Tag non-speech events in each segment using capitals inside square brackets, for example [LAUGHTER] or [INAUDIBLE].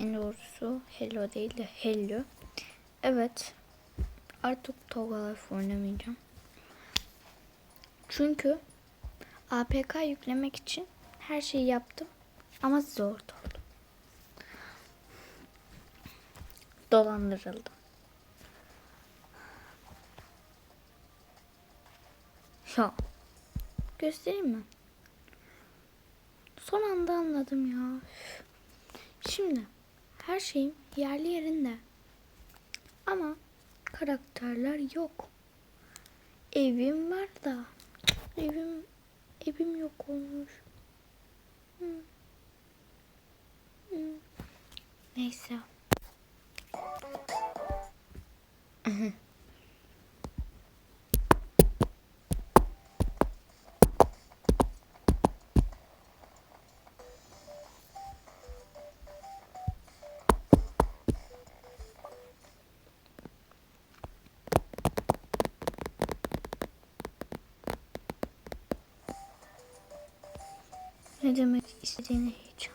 en doğrusu Hello değil de Hello. Evet. Artık Toga Life oynamayacağım. Çünkü APK yüklemek için her şeyi yaptım. Ama zor oldu. Dolandırıldım. Ya. Göstereyim mi? Son anda anladım ya. Şimdi her şeyim yerli yerinde. Ama karakterler yok. Evim var da evim evim yok olmuş. Hı. Hı. Neyse. [LAUGHS] Ne demek istediğini hiç.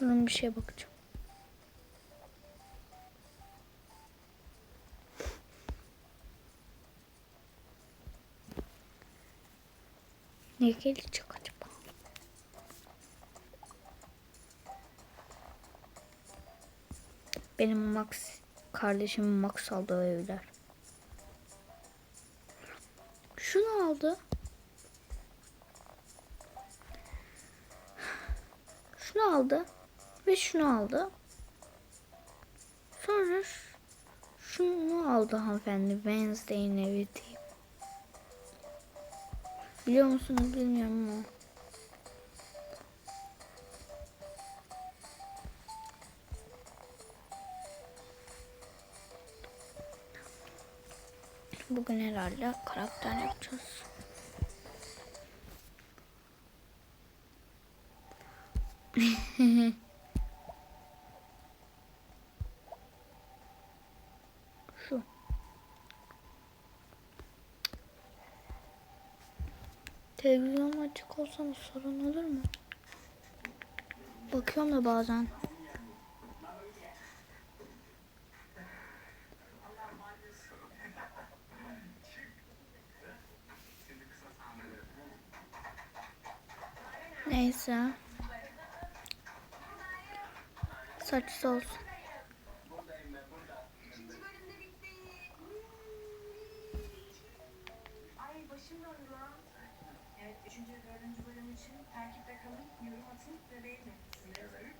Ben bir şeye bakacağım. Ne gelecek Benim Max kardeşim Max aldığı evler. Şunu aldı. Şunu aldı ve şunu aldı. Sonra şunu aldı hanımefendi Wednesday'in evi diye. Biliyor musunuz bilmiyorum ama. Bugün herhalde karakter yapacağız. [LAUGHS] Şu. Televizyon açık olsa sorun olur mu? Bakıyorum da bazen. Neyse. Saçsız olsun. Evet, üçüncü ve dördüncü bölüm için takipte kalın, yorum atın ve beğenin.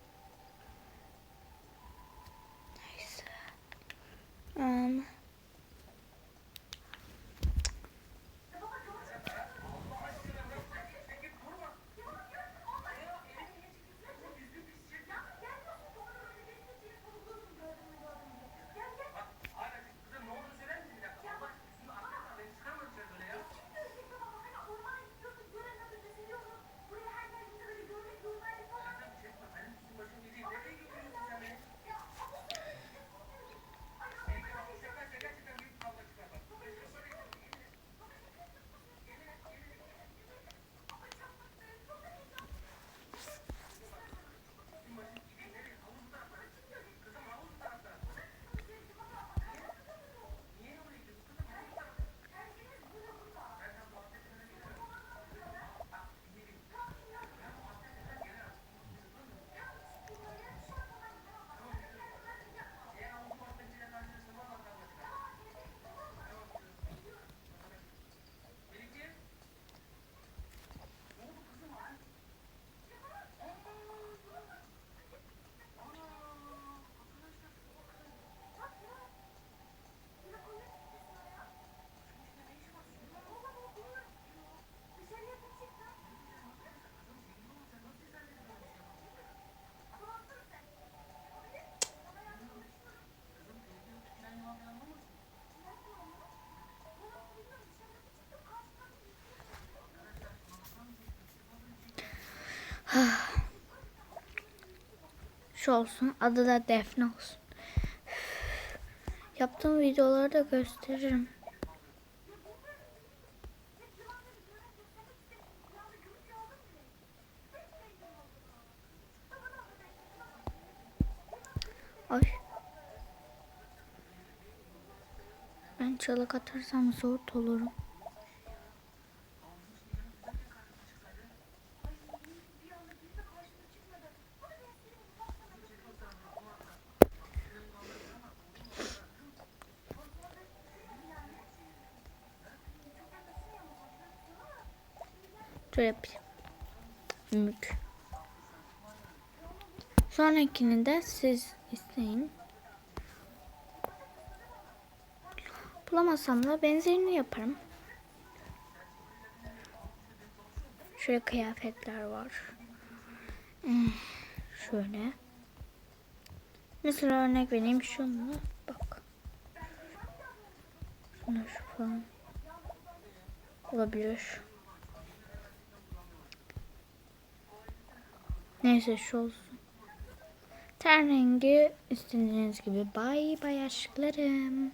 Ah. Şu olsun. Adı da Defne olsun. Yaptığım videoları da gösteririm. Ay. Ben çalık atarsam zor olurum. Şöyle yapayım. Mük. Sonrakini de siz isteyin. Bulamazsam da benzerini yaparım. Şöyle kıyafetler var. Hmm, Şöyle. Mesela örnek vereyim şunu. Bak. Şuna şu falan. Olabilir. Neyse şu olsun. Ten rengi istediğiniz gibi. Bay bay aşklarım.